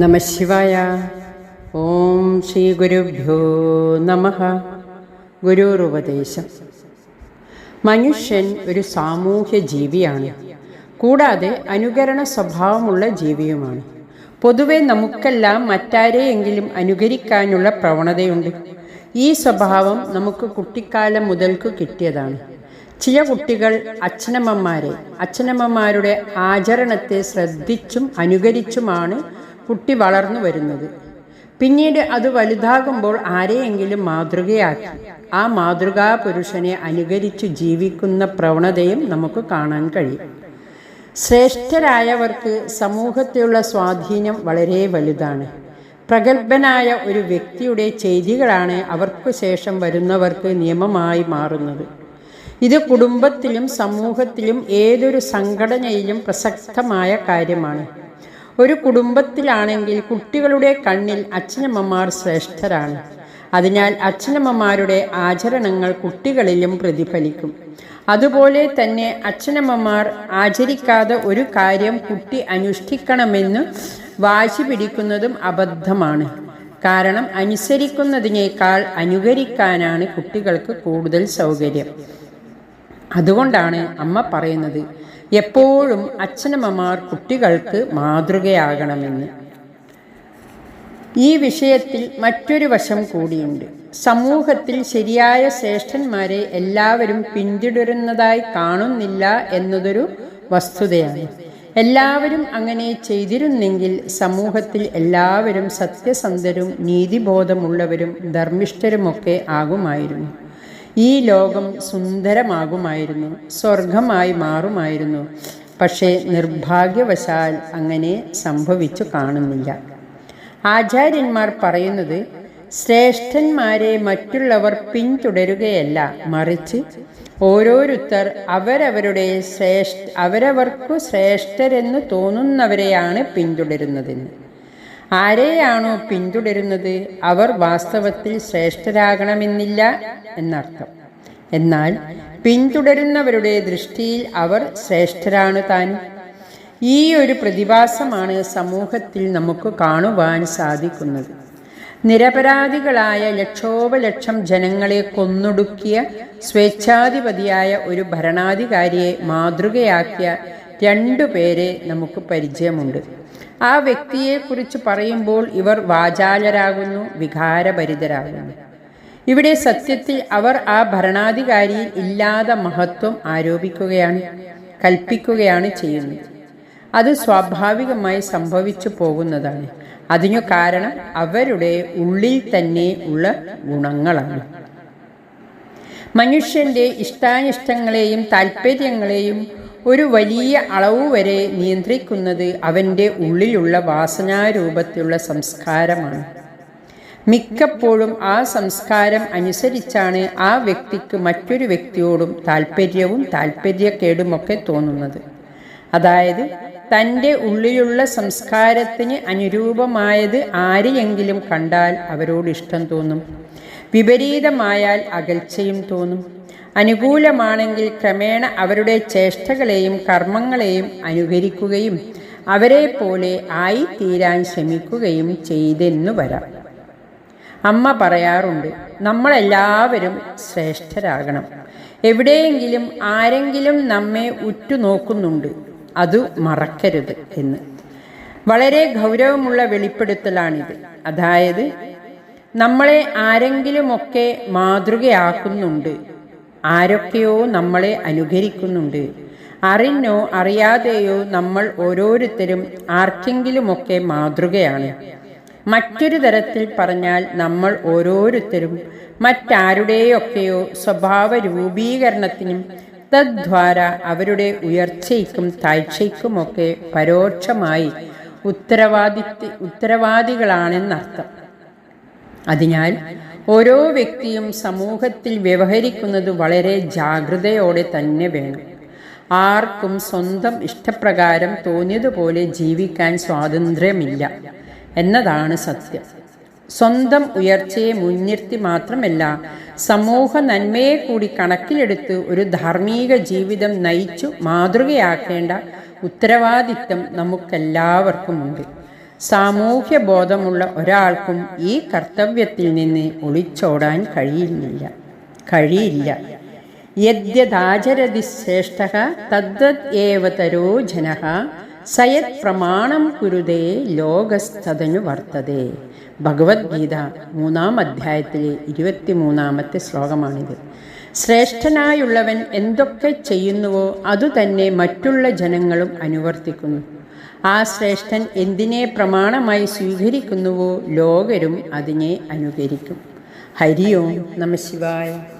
നമശിവായ ഓം ശ്രീ ഗുരുഭ്യോ നമ. ഗുരുപദേശം മനുഷ്യൻ ഒരു സാമൂഹ്യ ജീവിയാണ്. കൂടാതെ അനുകരണ സ്വഭാവമുള്ള ജീവിയുമാണ്. പൊതുവെ നമുക്കെല്ലാം മറ്റാരെയെങ്കിലും അനുകരിക്കാനുള്ള പ്രവണതയുണ്ട്. ഈ സ്വഭാവം നമുക്ക് കുട്ടിക്കാലം മുതൽക്ക് കിട്ടിയതാണ്. ചില കുട്ടികൾ അച്ഛനമ്മമാരെ അച്ഛനമ്മമാരുടെ ആചരണത്തെ ശ്രദ്ധിച്ചും അനുകരിച്ചുമാണ് കുട്ടി വളർന്നു വരുന്നത്. പിന്നീട് അത് വലുതാകുമ്പോൾ ആരെയെങ്കിലും മാതൃകയാക്കി. ആ മാതൃകാ പുരുഷനെ അനുകരിച്ച് ജീവിക്കുന്ന പ്രവണതയും നമുക്ക് കാണാൻ കഴിയും. ശ്രേഷ്ഠരായവർക്ക് സമൂഹത്തിലുള്ള സ്വാധീനം വളരെ വലുതാണ്. പ്രഗത്ഭനായ ഒരു വ്യക്തിയുടെ ചെയ്തികളാണ് അവർക്ക് ശേഷം വരുന്നവർക്ക് നിയമമായി മാറുന്നത്. ഇത് കുടുംബത്തിലും സമൂഹത്തിലും ഏതൊരു സംഘടനയിലും പ്രസക്തമായ കാര്യമാണ്. ഒരു കുടുംബത്തിലാണെങ്കിൽ കുട്ടികളുടെ കണ്ണിൽ അച്ഛനമ്മമാർ ശ്രേഷ്ഠരാണ്. അതിനാൽ അച്ഛനമ്മമാരുടെ ആചരണങ്ങൾ കുട്ടികളിലും പ്രതിഫലിക്കും. അതുപോലെ തന്നെ അച്ഛനമ്മമാർ ആചരിക്കാതെ ഒരു കാര്യം കുട്ടി അനുഷ്ഠിക്കണമെന്ന് വാശി പിടിക്കുന്നതും അബദ്ധമാണ്. കാരണം അനുസരിക്കുന്നതിനേക്കാൾ അനുകരിക്കാനാണ് കുട്ടികൾക്ക് കൂടുതൽ സൗകര്യം. അതുകൊണ്ടാണ് അമ്മ പറയുന്നത് എപ്പോഴും അച്ഛനമ്മമാർ കുട്ടികൾക്ക് മാതൃകയാകണമെന്ന്. ഈ വിഷയത്തിൽ മറ്റൊരു വശം കൂടിയുണ്ട്. സമൂഹത്തിൽ ശരിയായ ശ്രേഷ്ഠന്മാരെ എല്ലാവരും പിന്തുടരുന്നതായി കാണുന്നില്ല എന്നതൊരു വസ്തുതയാണ്. എല്ലാവരും അങ്ങനെ ചെയ്തിരുന്നെങ്കിൽ സമൂഹത്തിൽ എല്ലാവരും സത്യസന്ധരും നീതിബോധമുള്ളവരും ധർമ്മിഷ്ഠരുമൊക്കെ ആകുമായിരുന്നു. ഈ ലോകം സുന്ദരമാകുമായിരുന്നു സ്വർഗമായി മാറുമായിരുന്നു. പക്ഷേ നിർഭാഗ്യവശാൽ അങ്ങനെ സംഭവിച്ചു കാണുന്നില്ല. ആചാര്യന്മാർ പറയുന്നത് ശ്രേഷ്ഠന്മാരെ മറ്റുള്ളവർ പിന്തുടരുകയല്ല മറിച്ച് ഓരോരുത്തർ അവരവരുടെ ശ്രേഷ്ഠ അവരവർക്കു ശ്രേഷ്ഠരെന്ന് തോന്നുന്നവരെയാണ് പിന്തുടരുന്നതെന്ന്. ആരെയാണോ പിന്തുടരുന്നത് അവർ വാസ്തവത്തിൽ ശ്രേഷ്ഠരാകണമെന്നില്ല എന്നർത്ഥം. എന്നാൽ പിന്തുടരുന്നവരുടെ ദൃഷ്ടിയിൽ അവർ ശ്രേഷ്ഠരാണ് താൻ. ഈ ഒരു പ്രതിഭാസമാണ് സമൂഹത്തിൽ നമുക്ക് കാണുവാൻ സാധിക്കുന്നത്. നിരപരാധികളായ ലക്ഷോപലക്ഷം ജനങ്ങളെ കൊന്നൊടുക്കിയ സ്വേച്ഛാധിപതിയായ ഒരു ഭരണാധികാരിയെ മാതൃകയാക്കിയ രണ്ടു പേരെ നമുക്ക് പരിചയമുണ്ട്. ആ വ്യക്തിയെക്കുറിച്ച് പറയുമ്പോൾ ഇവർ വാചാലരാകുന്നു വികാരഭരിതരാകുന്നു. ഇവിടെ സത്യത്തിൽ അവർ ആ ഭരണാധികാരിയിൽ ഇല്ലാത്ത മഹത്വം ആരോപിക്കുകയാണ് കൽപ്പിക്കുകയാണ് ചെയ്യുന്നത്. അത് സ്വാഭാവികമായി സംഭവിച്ചു പോകുന്നതാണ്. അതിനു കാരണം അവരുടെ ഉള്ളിൽ തന്നെ ഉള്ള ഗുണങ്ങളാണ്. മനുഷ്യന്റെ ഇഷ്ടാനിഷ്ടങ്ങളെയും താല്പര്യങ്ങളെയും ഒരു വലിയ അളവ് വരെ നിയന്ത്രിക്കുന്നത് അവന്റെ ഉള്ളിലുള്ള വാസനാരൂപത്തിലുള്ള സംസ്കാരമാണ്. മിക്കപ്പോഴും ആ സംസ്കാരം അനുസരിച്ചാണ് ആ വ്യക്തിക്ക് മറ്റൊരു വ്യക്തിയോടും താല്പര്യവും താല്പര്യക്കേടുമൊക്കെ തോന്നുന്നത്. അതായത് തന്റെ ഉള്ളിലുള്ള സംസ്കാരത്തിന് അനുരൂപമായത് ആരെയെങ്കിലും കണ്ടാൽ അവരോട് ഇഷ്ടം തോന്നും. വിപരീതമായാൽ അകൽച്ചയും തോന്നും. അനുകൂലമാണെങ്കിൽ ക്രമേണ അവരുടെ ചേഷ്ടകളെയും കർമ്മങ്ങളെയും അനുകരിക്കുകയും അവരെ പോലെ ആയിത്തീരാൻ ശ്രമിക്കുകയും ചെയ്തെന്നു വരാം. അമ്മ പറയാറുണ്ട് നമ്മളെല്ലാവരും ശ്രേഷ്ഠരാകണം. എവിടെയെങ്കിലും ആരെങ്കിലും നമ്മെ ഉറ്റുനോക്കുന്നുണ്ട് അത് മറക്കരുത് എന്ന്. വളരെ ഗൗരവമുള്ള വെളിപ്പെടുത്തലാണിത്. അതായത് നമ്മളെ ആരെങ്കിലുമൊക്കെ മാതൃകയാക്കുന്നുണ്ട് ആരൊക്കെയോ നമ്മളെ അനുകരിക്കുന്നുണ്ട്. അറിഞ്ഞോ അറിയാതെയോ നമ്മൾ ഓരോരുത്തരും ആർക്കെങ്കിലുമൊക്കെ മാതൃകയാണ്. മറ്റൊരു തരത്തിൽ പറഞ്ഞാൽ നമ്മൾ ഓരോരുത്തരും മറ്റാരുടെയൊക്കെയോ സ്വഭാവ രൂപീകരണത്തിനും തദ്വാര അവരുടെ ഉയർച്ചയ്ക്കും താഴ്ചയ്ക്കുമൊക്കെ പരോക്ഷമായി ഉത്തരവാദിത്വ ഉത്തരവാദികളാണെന്നർത്ഥം. അതിനാൽ ഓരോ വ്യക്തിയും സമൂഹത്തിൽ വ്യവഹരിക്കുന്നത് വളരെ ജാഗ്രതയോടെ തന്നെ വേണം. ആർക്കും സ്വന്തം ഇഷ്ടപ്രകാരം തോന്നിയതുപോലെ ജീവിക്കാൻ സ്വാതന്ത്ര്യമില്ല എന്നതാണ് സത്യം. സ്വന്തം ഉയർച്ചയെ മുൻനിർത്തി മാത്രമല്ല സമൂഹ നന്മയെ കൂടി കണക്കിലെടുത്ത് ഒരു ധാർമ്മിക ജീവിതം നയിച്ചു മാതൃകയാക്കേണ്ട ഉത്തരവാദിത്തം നമുക്കെല്ലാവർക്കുമുണ്ട്. സാമൂഹ്യ ബോധമുള്ള ഒരാൾക്കും ഈ കർത്തവ്യത്തിൽ നിന്ന് ഒളിച്ചോടാൻ കഴിയുന്നില്ല. കഴിയില്ല. യദ്യതാചരതി ശ്രേഷ്ഠ തദ്വത് ഏവ തരോ ജന സയത് പ്രമാണം കുരുതേ ലോകസ്ഥതനു വർത്തതേ. ഭഗവത്ഗീത മൂന്നാം അധ്യായത്തിലെ ഇരുപത്തിമൂന്നാമത്തെ ശ്ലോകമാണിത്. ശ്രേഷ്ഠനായുള്ളവൻ എന്തൊക്കെ ചെയ്യുന്നുവോ അതുതന്നെ മറ്റുള്ള ജനങ്ങളും അനുവർത്തിക്കുന്നു. ആ ശ്രേഷ്ഠൻ എന്തിനെ പ്രമാണമായി സ്വീകരിക്കുന്നുവോ ലോകരും അതിനെ അനുകരിക്കും. ഹരിയോം നമ ശിവായ.